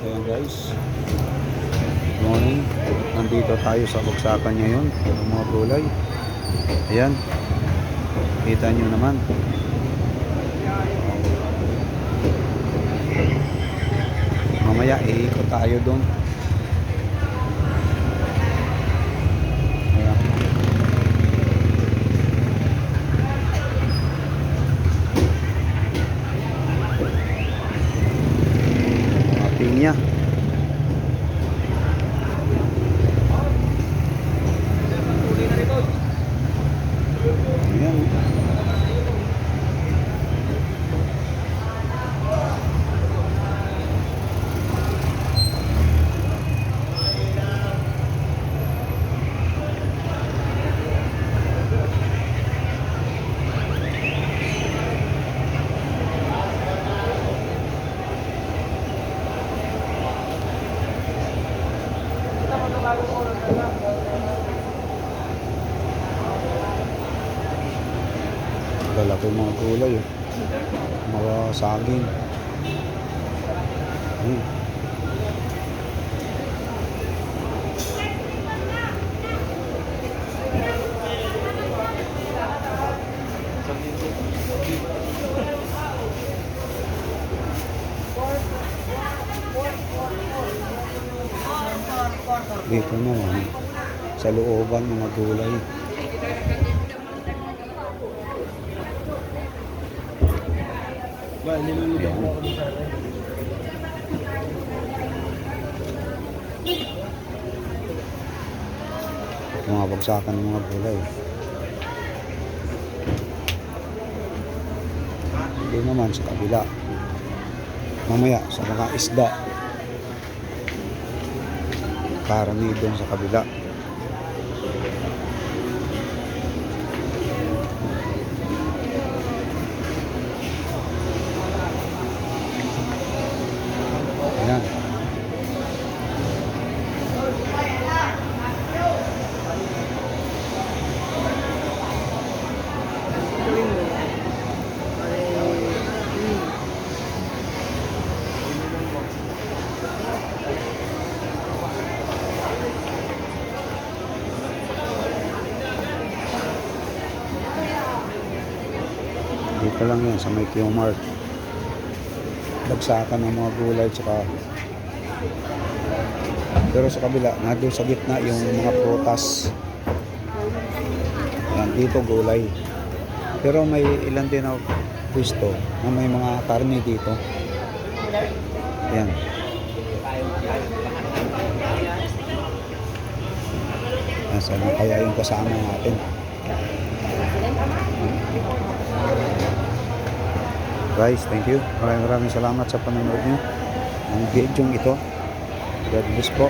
Ayan guys. Morning. Nandito tayo sa baksakan ngayon ng mga gulay. Ayan. Kita nyo naman. Mamaya iikot tayo doon. Ayan. Mga pinya. Ayan. Lalaki mga gulay. Oh. Mga saging. Hmm. Dito naman, sa looban mga gulay. Ba, niluluto ko ako sa mga bagsakan ng mga gulay. Hindi naman sa kabila. Mamaya sa mga isda. Karami doon sa kabila. Dito lang yan sa may Q-Mart. Bagsakan ng mga gulay tsaka pero sa kabila, nandun sa gitna yung mga prutas. Yan, dito gulay. Pero may ilan din ako gusto na may mga karne dito. Yan. Nasaan na kaya yung kasama natin? Guys, thank you. Maraming maraming salamat sa panonood nyo ng video ito. God bless po.